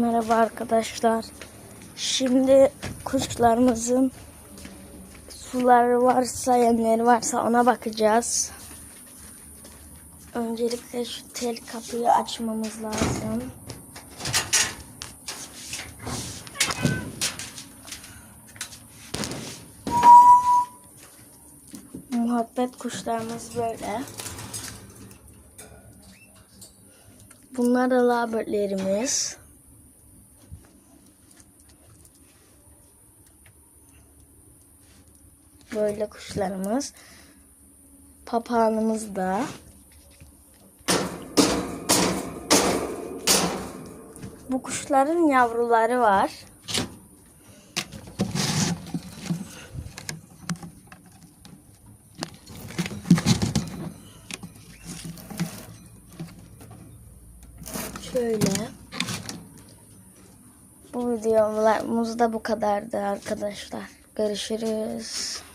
Merhaba arkadaşlar. Şimdi kuşlarımızın suları varsa, yemleri varsa ona bakacağız. Öncelikle şu tel kapıyı açmamız lazım. Muhabbet kuşlarımız böyle. Bunlar da labirlerimiz. Böyle kuşlarımız. Papağanımız da. Bu kuşların yavruları var. Şöyle. Bu videomuz da bu kadardı arkadaşlar. Görüşürüz.